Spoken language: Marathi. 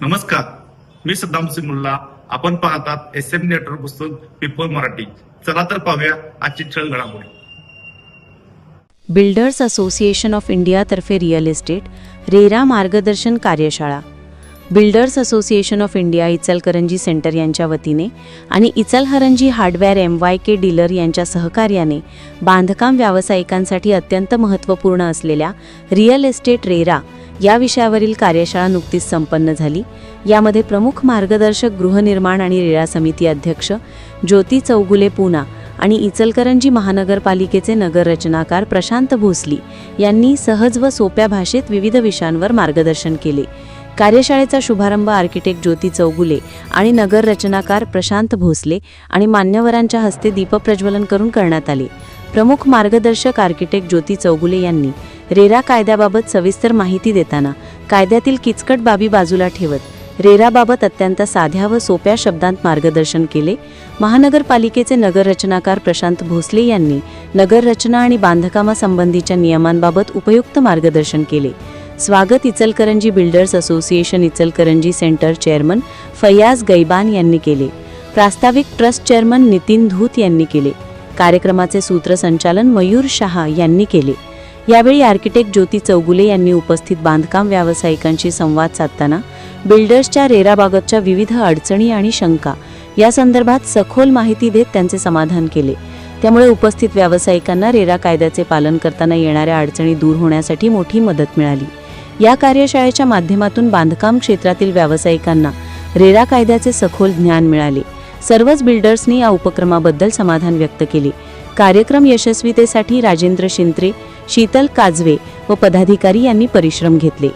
नमस्कार. मी सद्दाम सिमुल्ला आपण पाहतात एस एम नेटवर्क पुस्तक पिपल मराठी. चला तर पाहूया आजची छळ घडामोडी. बिल्डर्स असोसिएशन ऑफ इंडियातर्फे रिअल इस्टेट रेरा मार्गदर्शन कार्यशाळा. Builders association of India Ichalkaranji centre यांच्या वतीने आणि Ichalkaranji hardware M Y K dealer यांच्या सहकार्याने बांधकाम व्यावसायिकांसाठी अत्यंत महत्त्वपूर्ण असलेल्या रिअल इस्टेट रेरा या विषयावरील कार्यशाळा नुकतीच संपन्न झाली. यामध्ये प्रमुख मार्गदर्शक गृहनिर्माण आणि रेरा समिती अध्यक्ष ज्योती चौगुले पूना आणि इचलकरंजी महानगरपालिकेचे नगररचनाकार प्रशांत भोसली यांनी सहज व सोप्या भाषेत विविध विषयांवर मार्गदर्शन केले. कार्यशाळेचा शुभारंभ आर्किटेक्ट ज्योती चौगुले आणि नगररचनाकार प्रशांत भोसले आणि मान्यवरांच्या हस्ते दीपप्रज्वलन करून करण्यात आले. प्रमुख मार्गदर्शक आर्किटेक्ट ज्योती चौगुले यांनी रेरा कायद्याबाबत सविस्तर माहिती देताना कायद्यातील किचकट बाबी बाजूला ठेवत रेराबाबत अत्यंत साध्या व सोप्या शब्दांत मार्गदर्शन केले. महानगरपालिकेचे नगररचनाकार प्रशांत भोसले यांनी नगररचना आणि बांधकामासंबंधीच्या नियमांबाबत उपयुक्त मार्गदर्शन केले. स्वागत Ichalkaranji builders association Ichalkaranji centre chairman Fayaz Gaiban यांनी केले. प्रास्ताविक ट्रस्ट चेअरमन नितीन धूत यांनी केले. कार्यक्रमाचे सूत्रसंचालन मयूर शहा यांनी केले. यावेळी आर्किटेक्ट ज्योती चौगुले यांनी उपस्थित बांधकाम व्यावसायिकांशी संवाद साधताना बिल्डर्सच्या रेराबाबतच्या विविध अडचणी आणि शंका या संदर्भात सखोल माहिती देत त्यांचे समाधान केले. त्यामुळे उपस्थित व्यावसायिकांना रेरा कायद्याचे पालन करताना येणाऱ्या अडचणी दूर होण्यासाठी मोठी मदत मिळाली. या कार्यशाळेच्या माध्यमातून बांधकाम क्षेत्रातील व्यावसायिकांना रेरा कायद्याचे सखोल ज्ञान मिळाले. सर्वच बिल्डर्सनी या उपक्रमाबद्दल समाधान व्यक्त केले. कार्यक्रम यशस्वीतेसाठी राजेंद्र शिंत्रे शीतल काजवे व पदाधिकारी यांनी परिश्रम घेतले.